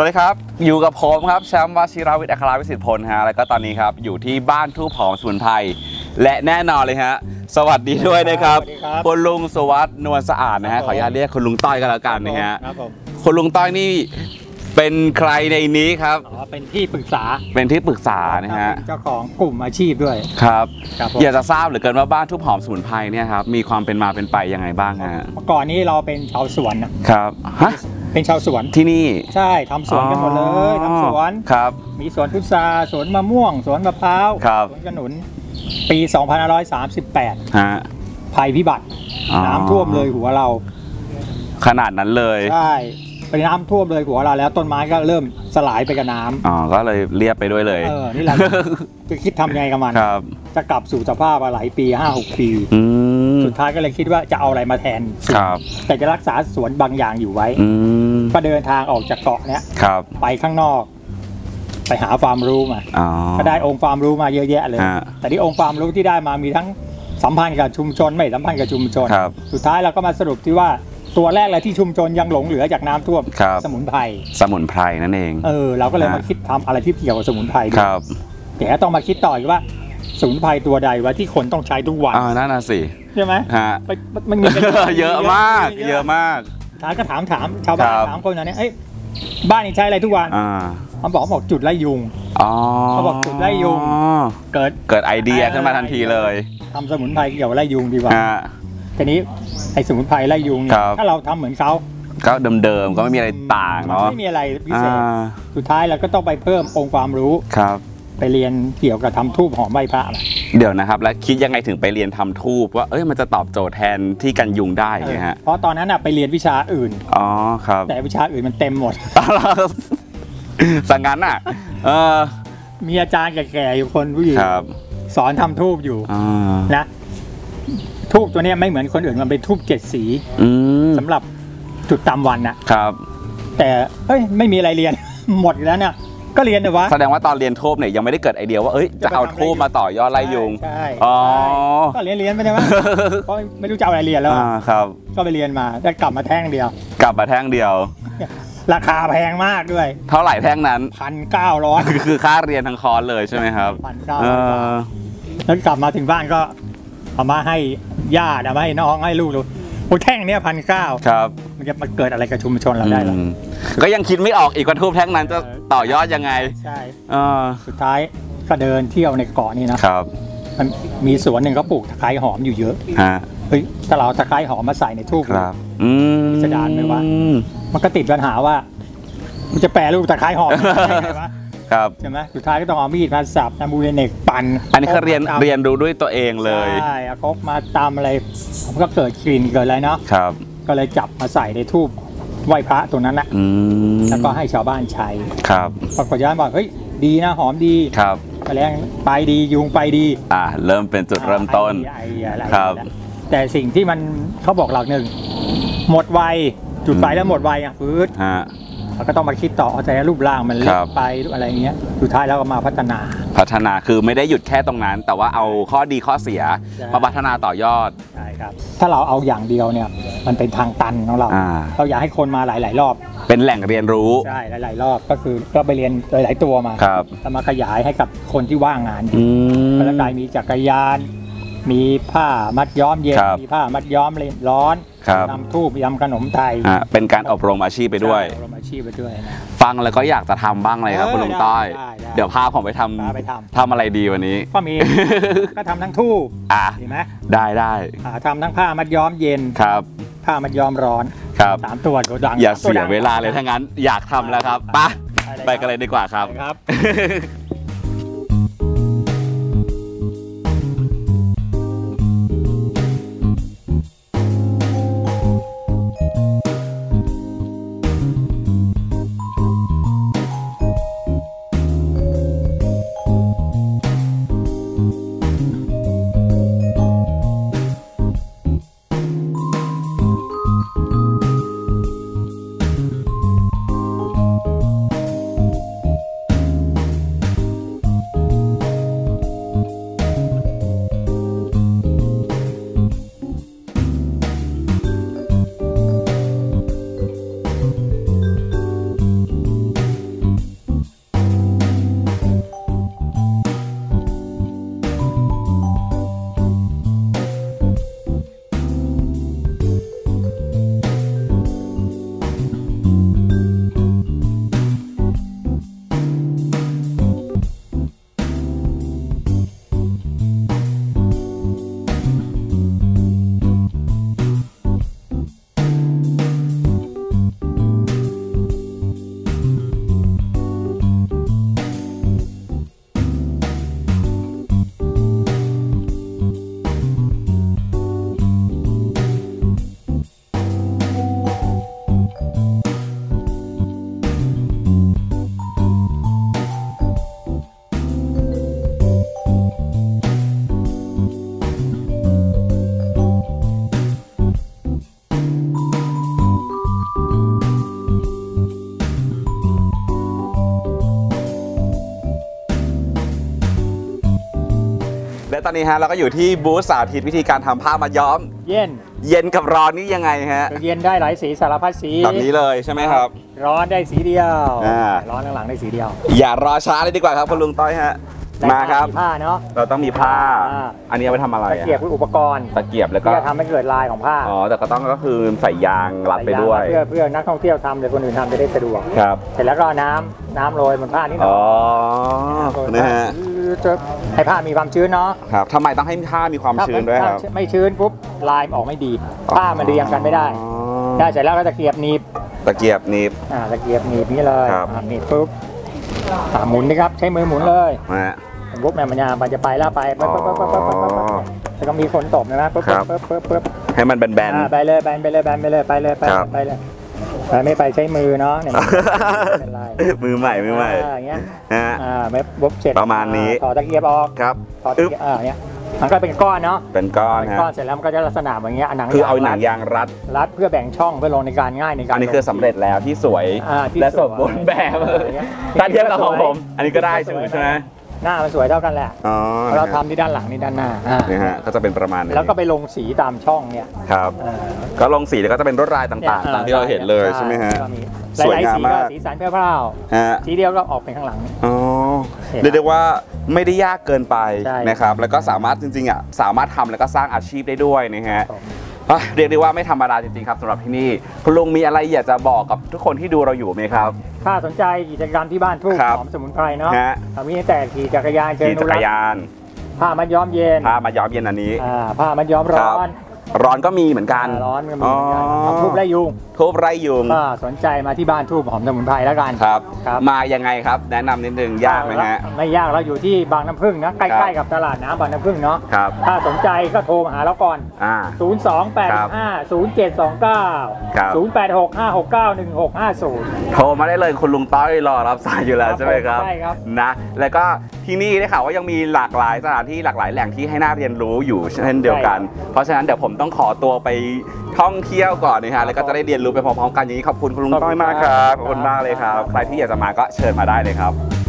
วัสดีครับ อยู่กับผมครับแชมป์วชิราวิทย์อัคราวิสิทธิพลฮะแล้วก็ตอนนี้ครับอยู่ที่บ้านทูปหอมสมุนไพรและแน่นอนเลยฮะสวัสดีด้วยนะครับสวัสดีครับ คุณลุงสวัสดิ์นวลสะอาดนะครัฮะบผมขออนุญาตเรียกคุณลุงต้อยกันแล้วกันนะฮะครับผมคุณลุงต้อยนี่เป็นใครในนี้ครับ อ๋อเป็นที่ปรึกษาเป็นที่ปรึกษานะฮะเป็นเจ้าของกลุ่มอาชีพด้วย ครับ ครับผม อยากจะทราบเหลือเกินว่าบ้านทูปหอมสมุนไพรเนี่ยครับมีความเป็นมาเป็นไปยังไงบ้างฮะเมื่อก่อนนี้เราเป็นชาวสวนนะครับฮะ เป็นชาวสวนที่นี่ใช่ทำสวนกันหมดเลยอ๋อทำสวนครับ มีสวนพุทราสวนมะม่วง สวนมะพร้าวครับสวนขนุน ปี 2538ฮะภัยพิบัติอ๋อน้ำท่วมเลยหัวเรา ขนาดนั้นเลยใช่เป็นน้ำท่วมเลยหัวเราแล้วต้นไม้ก็เริ่มสลายไปกับน้ำอ๋อก็เลยเรียบไปด้วยเลยเออนี่เราจะคิดทำยังไงกับมันครับจะกลับสู่สภาพมาหลายปี5-6ปีอืม สุดท้ายก็เลยคิดว่าจะเอาอะไรมาแทนสวนครับ แต่จะรักษาสวนบางอย่างอยู่ไว้ อืม ก็เดินทางออกจากเกาะเนี้ยครับ ไปข้างนอก ไปหาความรู้มา อ๋อ ก็ได้องค์ความรู้มาเยอะแยะเลย ฮะแต่ที่องค์ความรู้ที่ได้มามีทั้งสัมพันธ์กับชุมชนไม่สัมพันธ์กับชุมชน ครับสุดท้ายเราก็มาสรุปที่ว่าตัวแรกเลยที่ชุมชนยังหลงเหลือจากน้ำท่วมครับ สมุนไพร สมุนไพรนั่นเอง เออเราก็เลยฮะ มาคิดทำอะไรที่เกี่ยวกับสมุนไพรด้ควรัยบแต่ก็ต้องมาคิดต่ออีกว่า สมุนไพรตัวใดวะที่คนต้องใช้ทุกวันอ่านั่นน่ะสิใช่ไหมฮะมันมันมีกันเยอะมาก เยอะมากถามก็ถามถามชาวบ้านครับถามคนนั้นเนี่ยเอ้ยบ้านนี้ใช้อะไรทุกวันอ่าเขาบอกบอกจุดไล่ยุงอ๋อเขาบอกจุดไล่ยุงเกิดเกิดไอเดียขึ้นมาทันทีเลยทำสมุนไพรเกี่ยวกับไล่ยุงดีกว่าฮะทีนี้ไอ้สมุนไพรไล่ยุงเนี่คยรับถ้าเราทำเหมือนเขาก็เดิมๆก็ไม่มีอะไรต่างเนาะไม่มีอะไรพิเศษอ่าสุดท้ายเราก็ต้องไปเพิ่มองค์ความรู้ครับ ไปเรียนเกี่ยวกับทำทูบหอมใบพระมาเดี๋ยวนะครับ แล้วคิดยังไงถึงไปเรียนทำทูบว่าเอ้ยมันจะตอบโจทย์แทนที่กันยุงได้ไงฮะเพราะตอนนั้นน่ะไปเรียนวิชาอื่นอ๋อครับ แต่วิชาอื่นมันเต็มหมดสังงั้นอะเออมีอาจารย์แก่ๆอยู่คนผู้หญิงครับสอนทำทูบอยู่อ่านะทูบตัวเนี้ยไม่เหมือนคนอื่นมันเป็นทูบเจ็ดสีอืมสำหรับจุดตามวันน่ะครับ แต่เฮ้ยไม่มีอะไรเรียนหมดแล้วเนี่ย ก็เรียนแต่วะแสดงว่าตอนเรียนทูบเนี่ยยังไม่ได้เกิดไอเดียว่าเอ้ยจะเอาทูบมาต่อยอดไล่ยุงใช่อ๋อใช่ก็เรียนเรียนไปได้ไหมเพราะไม่รู้จะเอาอะไรเรียนแล้วอ่าอะครับ ก็ไปเรียนมาได้กลับมาแท่งเดียว กลับมาแท่งเดียว ราคาแพงมากด้วย เท่าไหร่แท่งนั้นพันเก้าร้อยคือค่าเรียนทั้งคอร์สเลยใช่ไหมครับพันเก้าเอร้อยอแล้วกลับมาถึงบ้านก็เอามาให้ญาติเอามาให้น้องให้ลูกดู โอ้แท่งเนี้ยพันเก้าครับมันจะมาเกิดอะไรกับชุมชนเราได้หรออืมก็ยังคิดไม่ออกอีกว่าทูบแท่งนั้นจะต่อยอดยังไง ใช่เออสุดท้ายก็เดินเที่ยวในเกาะนี่นะครับมันมีสวนหนึ่งเขาปลูกตะไคร้หอมอยู่เยอะฮะเฮ้ยถ้าเราเอาตะไคร้หอมมาใส่ในทูบครับอืมพิสดารไหมวะมันก็ติดปัญหาว่า มันจะแปรรูปตะไคร้หอมได้ไงวะ ครับใช่ไหมสุดท้ายก็ต้องเอามีดมาสับนาบูเรเนกปั่นอันนี้คือเรียนอาเรียนรู้ด้วยตัวเองเลยใช่เอาครกมาตามอะไรมันก็เกิดกลิ่นเกิดอะไรเนาะครับ ก็เลยจับมาใส่ในทูบไหว้พระตรงนั้นนะอืมแล้วก็ให้ชาวบ้านใช้ครับปรากฏชาวบ้านบอกเฮ้ยดีนะหอมดีครับแมลงไปดียุงไปดี อ่าเริ่มเป็นจุดเริ่มต้นไอเดียอะไรครับ แต่สิ่งที่มันเขาบอกหลักหนึ่งหมดไวจุดไฟแล้วหมดไวอะฟืด ฮะเราก็ต้องมาคิดต่อเอาแต่รูปร่างมันเล็คกรับไปหรืออะไรเงี้ยสุดท้ายแล้วก็มาพัฒนา พัฒนาคือไม่ได้หยุดแค่ตรงนั้น แต่ว่าเอาข้อดีข้อเสียใช่มาพัฒนาต่อยอดใช่ครับถ้าเราเอาอย่างเดียวเนี่ยมันเป็นทางตันของเราอ่าเราอยากให้คนมาหลาย ๆ รอบ เป็นแหล่งเรียนรู้ใช่หลาย ๆ รอบก็คือก็ไปเรียนหลาย ๆ ตัวมาครับแล้วมาขยายให้กับคนที่ว่างงานอยู่อืมแล้วกลายมีจักรยาน มีผ้ามัดย้อมเย็นครับมีผ้ามัดย้อมร้อนครับทำทูบยำขนมไทยอ่าเป็นการอบรมอาชีพไปด้วย ใช่เราอาชีพไปด้วยนะ ฟังแล้วก็อยากจะทำบ้างเลยครับ เออคุณลุงต้อย ได้ได้เดี๋ยวพาผมไปทพาไปทำำทำอะไรดีวันนี้ ก็มี ก็ทำทั้งทูบอะเห็นไหมได้ได้อ่าทำทั้งผ้ามัดย้อมเย็น ครับ ผ้ามัดย้อมร้อนครับ สามตัวตัวดังอย่าตัเสียดัง เวลาเลยถ้างั้นอยากทำแล้วครับไปะไปกันเลยดีกว่าครับ ครับ และตอนนี้ฮะเราก็อยู่ที่บูธสาธิตวิธีการทำผ้ามาย้อม เย็นเย็นกับร้อนนี่ยังไงฮะ เย็นได้หลายสีสารพัดสีแบบนี้เลยใช่ไหมครับ ร้อนได้สีเดียว อ่า ร้อนข้างหลังได้สีเดียว อย่ารอช้าเลยดีกว่าครับคุณลุงต้อยฮะได้ มาครับ ผ้าเนาะ เราต้องมีผ้า อ่า อันนี้เอาไปทำอะไรตะอะเกียบคืออุปกรณ์ตะเกียบแล้วก็ ที่จะทำให้เกิดลายของผ้าอ๋อ แต่ก็ต้องก็คือใส่ยางรัดไปด้วย เพื่อเพื่อนักท่องเที่ยวทำหรือคนอื่นทำจะได้สะดวก ครับ เสร็จแล้วก็เอาน้ำน้ำโรยบนผ้านิดหน่อ๋อ อยนะฮะ จะให้ผ้ามีความชื้นเนาะครับทำไมต้องให้ผ้ามีความชื้นด้วยครับ ถ้าไม่ชื้นปุ๊บลายมันออกไม่ดี ผ้ามันเรียงกันไม่ได้ อ๋อได้เสร็จแล้วก็ตะเกียบหนีบ ตะเกียบหนีบ อ่าตะเกียบหนีบนี้เลยครับ อ่าหนีบปุ๊บอ่าหมุนนะครับ ใช้มือหมุนเลย นะฮะ ปุ๊บเนี่ยมันจะมันจะไปแล้วไปปุ๊บปุ๊บปุ๊บปุ๊บปุ๊บปุ๊บปุ๊บอ๋อแล้วก็มีฝนตกนะปุ๊บครับปุ๊บปุ๊บปุ๊บให้มันแบนอ่าไปเลยแบนไปเลยแบนไปเลยไปเลยไปครับไปเลยไปไม่ไปใช้มือเนาะเนี่ยไม่เป็นไรๆมือใหม่มือใหม่าอย่างเงี้ยฮะอ่าไม่ปุ๊บเสร็จประมาณนี้อ่ถอดตะเกียบออกครับถอดตะอึ๊บเกียบอ่าเนี่ยมันก็เป็นก้อนเนาะเป็นก้อนเป็นฮะก้อนเสร็จแล้วมันก็จะลักษณะแบบเนี้ยหนังคือเอาหนังรัดยางรัด รัดเพื่อแบ่งช่องเพื่อลงในการง่ายในการอันนี้คือสำเร็จแล้วที่สวยอ่าที่และสสวยมบูรณ์แบบอ่าอย่างเงี้ยถ้าเทียบกับของผม อันนี้ก็ได้ใช่ไหมใช่ไหมหน้ามันสวยเท่ากันแหละอ๋อเราทำที่ด้านหลังนี่ด้านหน้าอ่านี่ฮะก็จะเป็นประมาณนี้แล้วก็ไปลงสีตามช่องเนี่ยครับเอ่อก็ลงสีแล้วก็จะเป็นรวดลายต่างๆ ตามที่เราเห็นเลยใช่ไหมฮะก็มีสวยหลายๆงามสีมากก็สีสันเปรี้ยวฮะๆสีเดียวก็ออกเป็นข้างหลังอ๋อเห็นเรียกได้ว่าไม่ได้ยากเกินไปใช่นะครับแล้วก็สามารถจริงๆอะสามารถทำแล้วก็สร้างอาชีพได้ด้วยนะฮะผมอะ เรียกได้ว่าไม่ธรรมดาจริงๆครับสำหรับที่นี่คุณลุงมีอะไรอยากจะบอกกับทุกคนที่ดูเราอยู่ไหมครับ ถ้าสนใจกิจกรรมที่บ้านทุ่งครับหอมสมุนไพรเนาะฮะเรามีตั้งแต่ขี่จักรยานเชิงขี่นุจักรัรกษ์ยานผ้ามัดย้อมเย็นพามาย้อมเย็นอันนี้อ่าผ้ามัดย้อมร้ครัอบน ร้อนก็มีเหมือนกันอ่าร้อนก็มีเหมือนกันอ๋อทำทุบไล่ยุงทุบไร่ยุงก็สนใจมาที่บ้านทูบหอมสมุนไพรแล้วกันครับครับมายังไงครับ แนะนำนิดนึงยากไหมฮะไม่ยากเราอยู่ที่บางน้ำพึ่งนะใกครัล้บๆกับตลาดน้ำบางน้ำพึ่งเนาะครับถ้าสนใจก็โทรมาหาเราก่อนอ่า02850ครับ729 086 569 1650โทรมาได้เลยคุณลุงต้อยรอรับสายอยู่แล้วครับใช่ไหมครับใช่ครับนะแล้วก็ที่นี่ได้ข่าวว่ายังมีหลากหลายสถานที่หลากหลายแหล่งที่ให้น่าเรียนรู้อยู่เช่นเดียวกัน เพราะฉะนั้นเดี๋ยวผมต้องขอตัวไปท่องเที่ยวก่อนนะฮะแล้วก็จะได้เรียนรู้ไปพร้อมๆกันอย่างนี้ขอบคุณคุณลุงต้อยมากครับขอบคุณมากเลยครับใครที่อยากจะมาก็เชิญมาได้เลยครับ